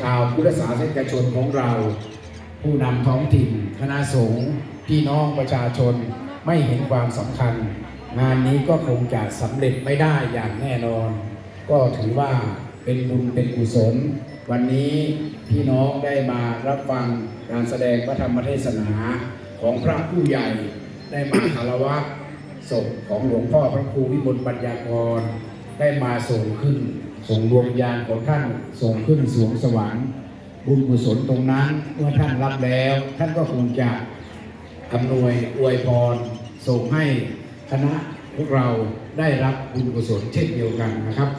ชาวพุทธศาสนิกชนของเรา ผู้นำท้องถิ่น คณะสงฆ์พี่น้องประชาชนไม่เห็นความสำคัญ งานนี้ก็คงจะสำเร็จไม่ได้อย่างแน่นอน ก็ถือว่าเป็นบุญเป็นกุศล วันนี้พี่น้องได้มารับฟังการแสดงพระธรรมเทศนาของพระผู้ใหญ่ ได้มาคารวะศพของหลวงพ่อพระครูวิมลปัญญากร ได้มาส่งขึ้น ส่งดวงวิญญาณของท่านส่งขึ้นสวงสวรรค์บุญกุศลตรงนั้นเมื่อท่านรับแล้ว ท่านก็คงจะอำนวยอวยพรส่งให้คณะพวกเราได้รับบุญกุศลเช่นเดียวกันนะครับ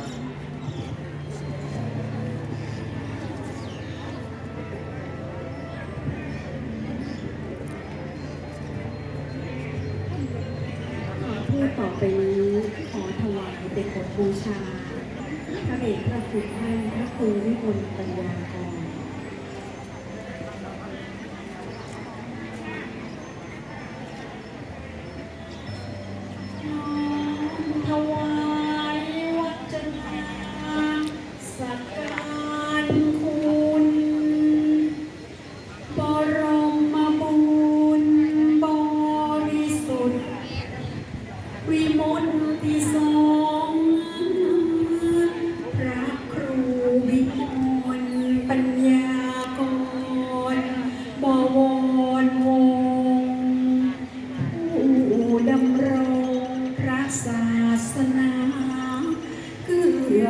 ต่อไปนี้ขอถวายเป็นบทบูชา พระเดชพระคุณท่านพระครูวิมลปัญญากร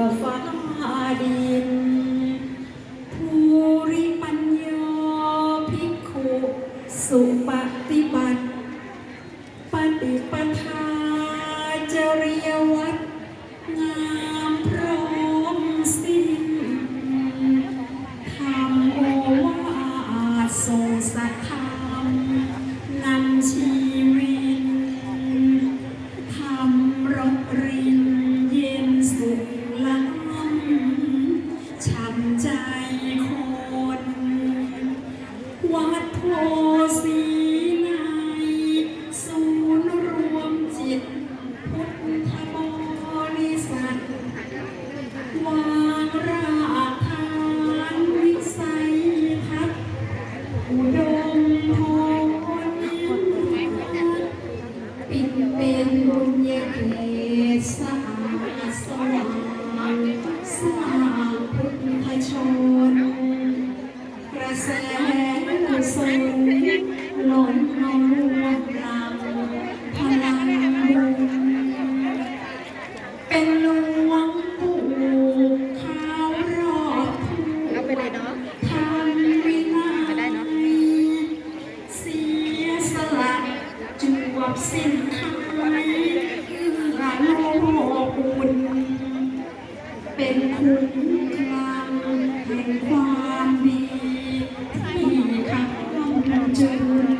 อฟ้าดิน ภูริปัญญาภิกขุ สุปฏิ กุศลล้นเอารวมพลังพลังบุญเป็นหลวงปู่ขาวรอดผู้เอาไปเลยเนาะทำวินัไปได้เนอะยเสียสละจวบสิ้น Thank you.